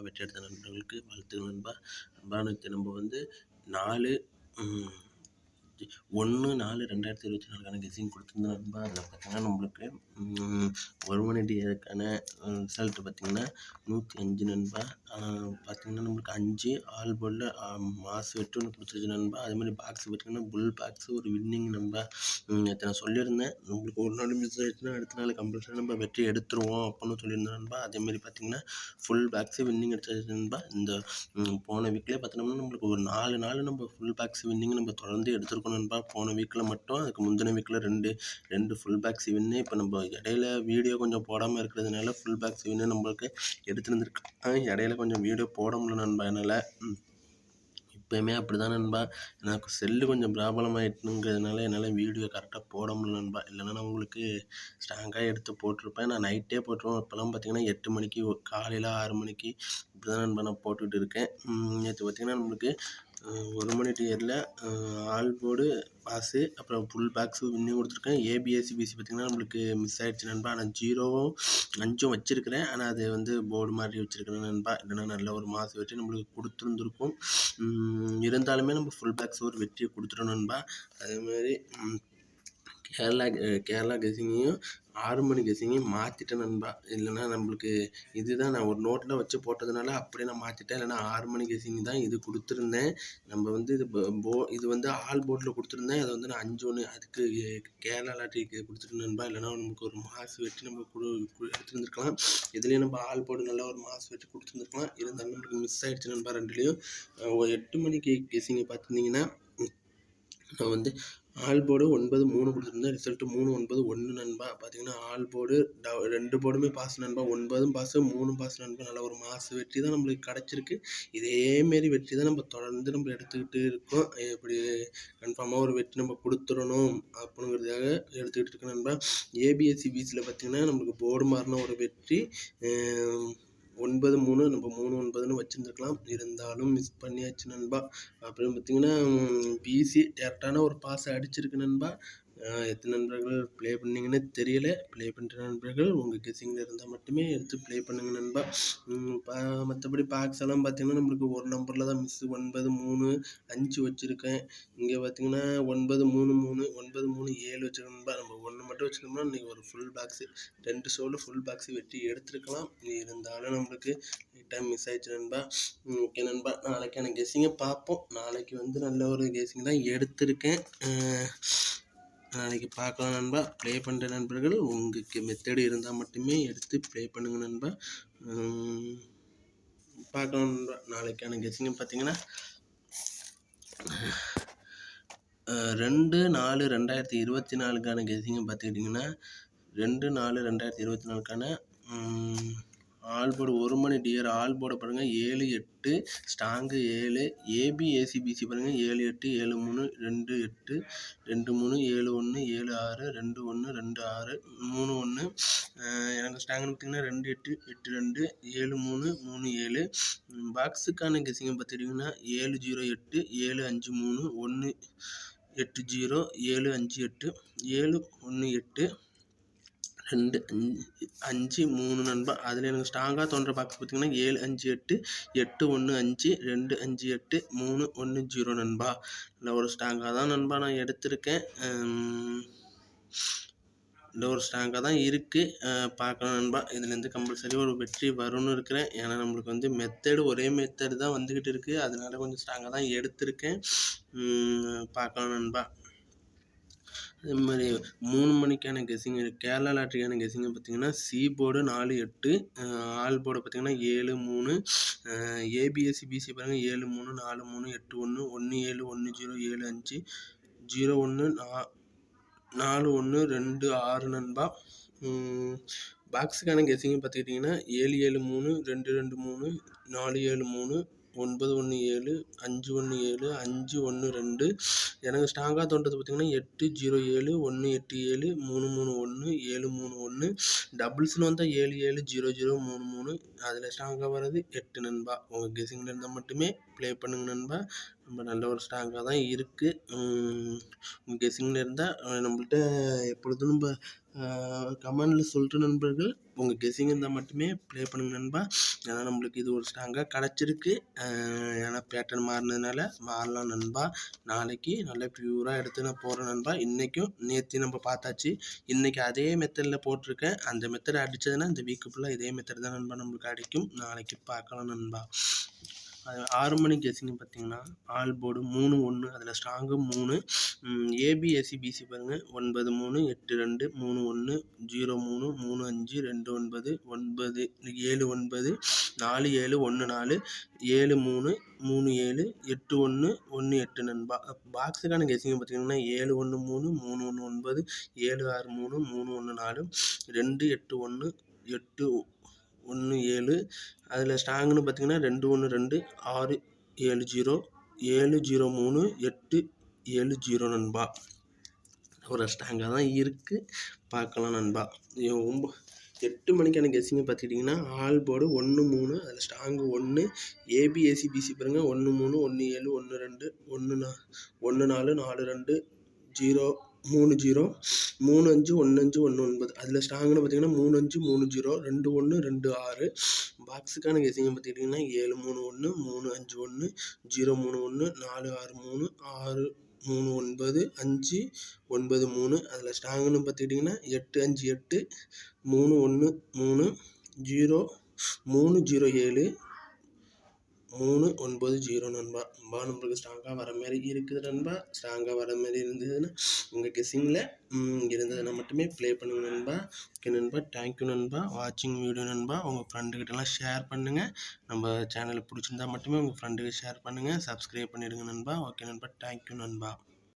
வெற்றி எடுத்த நண்பர்களுக்கு வாழ்த்துக்கள் நண்பா. நண்பா நம்ம வந்து நாலு ஒன்று நாலு ரெண்டாயிரத்தி இருபத்தி நாலுக்கான கெஸிங் கொடுத்துருந்தா நண்பா அதில் பார்த்தீங்கன்னா நம்மளுக்கு ஒரு மணி ரிசல்ட்டு பார்த்தீங்கன்னா நூற்றி அஞ்சு நண்பா பார்த்தீங்கன்னா நம்மளுக்கு அஞ்சு ஆல் போர்டில் மாசு வெட்டு ஒன்று கொடுத்துருச்சு நண்பா. அதே மாதிரி பாக்ஸ் பார்த்தீங்கன்னா புல் பாக்ஸ் ஒரு வின்னிங் நண்பா. நேற்று நான் சொல்லியிருந்தேன். நம்மளுக்கு ஒரு நாள் மிஸ் ஆகிடுச்சுன்னா அடுத்த நாள் கம்பல்சரி நம்ம வெற்றி எடுத்துருவோம் அப்படின்னு சொல்லியிருந்தேன் நண்பா. அதேமாதிரி பார்த்தீங்கன்னா ஃபுல் பேக்ஸு வின்னிங் எடுத்தாச்சு நண்பா. இந்த போன வீக்லேயே பார்த்தோம்னா நம்மளுக்கு ஒரு நாலு நாள் நம்ம ஃபுல் பேக்ஸ் வின்னிங் நம்ம தொடர்ந்து எடுத்துருக்கோம் நண்பா போன வீக்கில் மட்டும் அதுக்கு முந்தின வீக்கில் ரெண்டு ரெண்டு ஃபுல் பேக்ஸ் வின்னு இப்போ நம்ம இடையில வீடியோ கொஞ்சம் போடாமல் இருக்கிறதுனால ஃபுல் பேக்ஸ் வின்னு நம்மளுக்கு எடுத்துருந்துருக்கு இடையில கொஞ்சம் வீடியோ போட முடியல நண்பா என்னால். எப்பயுமே அப்படி தான் நண்பா. எனக்கு செல்லு கொஞ்சம் ப்ராப்ளம் ஆகிட்டுங்கிறதுனால என்னால் வீடியோ கரெக்டாக போட முடியல நண்பா. இல்லைன்னா நான் உங்களுக்கு ஸ்ட்ராங்காக எடுத்து போட்டிருப்பேன். நான் நைட்டே போட்டுருவேன். இப்போலாம் பார்த்தீங்கன்னா எட்டு மணிக்கு காலையில் ஆறு மணிக்கு இப்படி தான் நண்பா நான் போட்டுக்கிட்டு இருக்கேன். நேற்று பார்த்தீங்கன்னா நம்மளுக்கு ஒரு மணி டியரில் ஆல் போர்டு பாஸு அப்புறம் ஃபுல் பேக்ஸு இன்னும் கொடுத்துருக்கேன். ஏபிஎஸ்சி பிசி பார்த்திங்கன்னா நம்மளுக்கு மிஸ் ஆகிடுச்சு நண்பா. ஆனால் ஜீரோவும் அஞ்சும் வச்சுருக்கிறேன். ஆனால் அது வந்து போர்டு மாதிரி வச்சுருக்கிறேன் நண்பா. இல்லைன்னா நல்ல ஒரு மாதம் வச்சு நம்மளுக்கு கொடுத்துருந்துருக்கும். இருந்தாலுமே நம்ம ஃபுல் பேக்ஸ் ஒரு வெற்றியை கொடுத்துட்டோம் நண்பா. அதேமாதிரி கேரளா கேரளா கெஸிங்கையும் ஆறு மணி கெஸிங்கையும் மாற்றிட்டேன் நண்பா. இல்லைன்னா நம்மளுக்கு இதுதான் நான் ஒரு நோட்டில் வச்சு போட்டதுனால அப்படியே நான் மாற்றிட்டேன் இல்லைன்னா ஆறு மணி கெஸிங் தான் இது கொடுத்துருந்தேன். நம்ம வந்து இது போ இது வந்து ஆல் போர்டில் கொடுத்துருந்தேன். அதை வந்து நான் அஞ்சு ஒன்று அதுக்கு கேரளா லாட்டரிக்கு கொடுத்துட்டு நண்பா. இல்லைன்னா நமக்கு ஒரு மாசு வெட்டி நம்ம எடுத்துருந்துருக்கலாம். இதுலேயும் நம்ம ஆல் போர்டு நல்லா ஒரு மாசு வெட்டி கொடுத்துருந்துருக்கலாம். இருந்தாலும் நம்மளுக்கு மிஸ் ஆகிடுச்சு நண்பா ரெண்டுலேயும். எட்டு மணிக்கு கெஸிங்கை பார்த்துருந்தீங்கன்னா நான் வந்து ஆல் போர்டு ஒன்பது மூணு கொடுத்துருந்தேன் ரிசல்ட்டு மூணு ஒன்பது ஒன்று நண்பா. பார்த்தீங்கன்னா ஆல் போர்டு ட ரெண்டு போர்டுமே பாஸ் நண்பா. ஒன்பதும் பாஸு மூணும் பாஸ் நண்பா. நல்ல ஒரு மாசு வெற்றி தான் நம்மளுக்கு கிடச்சிருக்கு. இதேமாரி வெற்றி தான் நம்ம தொடர்ந்து நம்ம எடுத்துக்கிட்டு இருக்கோம். இப்படி கன்ஃபார்மாக ஒரு வெற்றி நம்ம கொடுத்துடணும் அப்படிங்கிறதுக்காக எடுத்துக்கிட்டு இருக்கோம் நண்பா. ஏபிஎஸ்சி பிசியில் பார்த்தீங்கன்னா நம்மளுக்கு போர்டு மாறின ஒரு வெற்றி. ஒன்பது மூணு நம்ம மூணு ஒன்பதுன்னு வச்சுருந்துருக்கலாம். இருந்தாலும் மிஸ் பண்ணியாச்சு நண்பா. அப்புறம் பார்த்தீங்கன்னா பிசி டேரெக்டான ஒரு பாஸ் அடிச்சிருக்கு நண்பா. எத்தனை நண்பர்கள் ப்ளே பண்ணிங்கன்னு தெரியல. ப்ளே பண்ணுற நண்பர்கள் உங்கள் கெஸிங்கில் இருந்தால் மட்டுமே எடுத்து ப்ளே பண்ணுங்கள் நண்பா. மற்றபடி பாக்ஸ் எல்லாம் பார்த்தீங்கன்னா நம்மளுக்கு ஒரு நம்பரில் தான் மிஸ்ஸு ஒன்பது மூணு அஞ்சு வச்சுருக்கேன். இங்கே பார்த்தீங்கன்னா ஒன்பது மூணு மூணு ஒன்பது மூணு ஏழு வச்சுருக்கேன் நண்பா. நம்ம ஒன்று மட்டும் வச்சுருந்தோம்னா இன்றைக்கி ஒரு ஃபுல் பாக்ஸு ரெண்டு ஷோவில் ஃபுல் பாக்ஸு வெட்டி எடுத்துருக்கலாம். இருந்தாலும் நம்மளுக்கு டைம் மிஸ் ஆயிடுச்சு நண்பா. ஓகே நண்பா. நாளைக்கான கெஸ்ஸிங்கை பார்ப்போம். நாளைக்கு வந்து நல்ல ஒரு கெஸ்ஸிங் தான் எடுத்திருக்கேன். நாளைக்கு பார்க்கலாம் நண்பா. ப்ளே பண்ணுற நண்பர்கள் உங்களுக்கு மெத்தடு இருந்தால் மட்டுமே எடுத்து ப்ளே பண்ணுங்கள் நண்பா. பார்க்கலாம் நண்பா. நாளைக்கான கெஸ்ஸிங்க பார்த்தீங்கன்னா ரெண்டு நாலு ரெண்டாயிரத்தி இருபத்தி நாலுக்கான கெஸ்ஸிங்க பார்த்துக்கிட்டிங்கன்னா ரெண்டு நாலு ரெண்டாயிரத்தி இருபத்தி நாலுக்கான ஆல் போர்டு ஒரு மணி டியர் ஆல் போர்டை பாருங்கள் ஏழு எட்டு ஸ்ட்ராங்கு ஏழு ஏபி ஏசிபிசி பாருங்கள் ஏழு எட்டு ஏழு மூணு ரெண்டு எட்டு ரெண்டு மூணு ஏழு ஒன்று ஏழு ஆறு ரெண்டு ஒன்று ரெண்டு ஆறு மூணு ஒன்று எனக்கு ஸ்டாங்குன்னு பார்த்தீங்கன்னா ரெண்டு எட்டு எட்டு ரெண்டு ஏழு மூணு மூணு ஏழு. பாக்ஸுக்கான கெஸிங்கை பார்த்துட்டிங்கன்னா ஏழு ஜீரோ எட்டு ஏழு அஞ்சு மூணு ஒன்று எட்டு ஜீரோ ஏழு அஞ்சு எட்டு ஏழு ஒன்று எட்டு ரெண்டு அஞ்சு அஞ்சு மூணு நண்பா அதில் எனக்கு ஸ்ட்ராங்காக தோன்ற பாக்ஸ் பார்த்தீங்கன்னா ஏழு அஞ்சு எட்டு எட்டு ஒன்று அஞ்சு ரெண்டு அஞ்சு எட்டு மூணு ஒன்று ஜீரோ நண்பா. இல்லை ஒரு ஸ்ட்ராங்காக தான் நண்பா நான் எடுத்திருக்கேன். இல்லை ஒரு ஸ்ட்ராங்காக தான் இருக்குது பார்க்கலாம் நண்பா. இதுலேருந்து கம்பல்சரி ஒரு வெற்றி வரும்னு இருக்கிறேன். ஏன்னா நம்மளுக்கு வந்து மெத்தடு ஒரே மெத்தடு தான் வந்துக்கிட்டு இருக்குது அதனால கொஞ்சம் ஸ்ட்ராங்காக தான் எடுத்திருக்கேன். பார்க்கலாம் நண்பா. அதே மாதிரி மூணு மணிக்கான கெஸ்ஸிங் கேரளா லாட்ரிக்கான கெஸ்ஸிங்கை பார்த்தீங்கன்னா சி போர்டு நாலு எட்டு ஆல் போர்டு பார்த்தீங்கன்னா ஏழு மூணு ஏபிஎஸ்சி பிசி பாருங்கள் ஏழு மூணு நாலு மூணு எட்டு ஒன்று ஒன்று ஏழு ஒன்று ஜீரோ ஏழு அஞ்சு ஜீரோ ஒன்று நா நாலு ஒன்று ரெண்டு ஆறு நண்பா. பாக்ஸுக்கான கெஸ்ஸிங்கை பார்த்துக்கிட்டிங்கன்னா ஏழு ஏழு மூணு ரெண்டு ரெண்டு மூணு நாலு ஏழு மூணு ஒன்பது ஒன்று ஏழு அஞ்சு ஒன்று ஏழு அஞ்சு ஒன்று ரெண்டு. எனக்கு ஸ்ட்ராங்காக தோன்றது பார்த்திங்கன்னா எட்டு ஜீரோ ஏழு ஒன்று எட்டு ஏழு மூணு மூணு ஒன்று ஏழு மூணு ஒன்று. டபுள்ஸ்னு வந்தால் ஏழு ஏழு ஜீரோ ஜீரோ மூணு மூணு. அதில் ஸ்ட்ராங்காக வர்றது எட்டு நண்பா. உங்கள் கெஸிங்கில் இருந்தால் மட்டுமே ப்ளே பண்ணுங்க நண்பா. ரொம்ப நல்ல ஒரு ஸ்ட்ராங்காக தான் இருக்குது உங்கள் கெஸிங்கில் இருந்தால் நம்மள்கிட்ட எப்பொழுதும் நம்ம கமெண்டில் சொல்கிற நண்பர்கள் உங்கள் கெஸ்ஸிங் இருந்தால் மட்டுமே ப்ளே பண்ணுங்க நண்பா. ஏன்னா நம்மளுக்கு இது ஒரு ஸ்ட்ராங்காக கிடச்சிருக்கு. ஏன்னா பேட்டர்ன் மாறினதுனால மாறலாம் நண்பா. நாளைக்கு நல்லா ப்யூராக எடுத்து நான் போடுறேன் நண்பா. இன்றைக்கும் நேற்று நம்ம பார்த்தாச்சு. இன்றைக்கி அதே மெத்தடில் போட்டிருக்கேன். அந்த மெத்தட் அடித்ததுன்னா இந்த வீக்கு ஃபுல்லாக இதே மெத்தட் தான் நண்பா நம்மளுக்கு அடிக்கும். நாளைக்கு பார்க்கலாம் நண்பா. அது ஆறு மணி கெஸ்ஸிங் பார்த்தீங்கன்னா ஆல் போர்டு மூணு ஒன்று அதில் ஸ்ட்ராங்கு மூணு ஏபிஎஸ்சி பிசி பாருங்கள் ஒன்பது மூணு எட்டு ரெண்டு மூணு ஒன்று ஜீரோ மூணு மூணு அஞ்சு ரெண்டு ஒன்பது ஒன்பது ஏழு ஒன்பது நாலு ஏழு ஒன்று நாலு ஏழு மூணு மூணு ஏழு எட்டு ஒன்று ஒன்று எட்டு நண்பா பாக்ஸுக்கான கெஸ்ஸிங் பார்த்தீங்கன்னா ஏழு ஒன்று மூணு மூணு ஒன்று ஒன்பது ஏழு ஆறு மூணு மூணு ஒன்று நாலு ரெண்டு எட்டு ஒன்று எட்டு ஒன்று ஏழு. அதில் ஸ்ட்ராங்குன்னு பார்த்தீங்கன்னா ரெண்டு ஒன்று ரெண்டு ஆறு ஏழு ஜீரோ ஏழு ஜீரோ மூணு எட்டு ஏழு ஜீரோ நண்பா. ஒரு ஸ்ட்ராங்காக தான் இருக்குது பார்க்கலாம் நண்பா. ஒம்ப எட்டு மணிக்கான கெஸ்ஸிங்கை பார்த்துக்கிட்டிங்கன்னா ஆல் போர்டு ஒன்று மூணு அதில் ஸ்ட்ராங்கு ஒன்று ஏபிஎஸ்சி பிசி பாருங்கள் ஒன்று மூணு ஒன்று ஏழு ஒன்று ரெண்டு ஒன்று நா ஒன்று நாலு நாலு ரெண்டு ஜீரோ மூணு ஜீரோ மூணு அஞ்சு ஒன்று அஞ்சு ஒன்று ஒன்பது. அதில் ஸ்ட்ராங்குன்னு பார்த்தீங்கன்னா மூணு அஞ்சு மூணு ஜீரோ ரெண்டு ஒன்று ரெண்டு ஆறு. பாக்ஸுக்கான கெஸிங்கை பார்த்துக்கிட்டிங்கன்னா ஏழு மூணு ஒன்று மூணு அஞ்சு ஒன்று ஜீரோ மூணு ஒன்று நாலு ஆறு மூணு ஆறு மூணு ஒன்பது அஞ்சு ஒன்பது மூணு. அதில் ஸ்ட்ராங்குன்னு பார்த்துக்கிட்டிங்கன்னா எட்டு அஞ்சு எட்டு மூணு ஒன்று மூணு ஜீரோ மூணு ஜீரோ ஏழு மூணு ஒன்பது ஜீரோ நண்பா. நண்பா நம்மளுக்கு ஸ்ட்ராங்காக வர மாதிரி இருக்குது நண்பா. ஸ்ட்ராங்காக வர மாதிரி இருந்ததுன்னா உங்கள் கெஸ்ஸிங்கில் இருந்ததுன்னா மட்டுமே ப்ளே பண்ணுங்க நண்பா. ஓகே நண்பா தேங்க்யூ நண்பா. வாட்சிங் வீடியோ நண்பா. உங்கள் ஃப்ரெண்டுக்கிட்டலாம் ஷேர் பண்ணுங்கள் நம்ம சேனலை பிடிச்சிருந்தா மட்டுமே உங்கள் ஃப்ரெண்டுக்கு ஷேர் பண்ணுங்கள் சப்ஸ்கிரைப் பண்ணிடுங்க நண்பா. ஓகே நண்பா தேங்க்யூ நண்பா.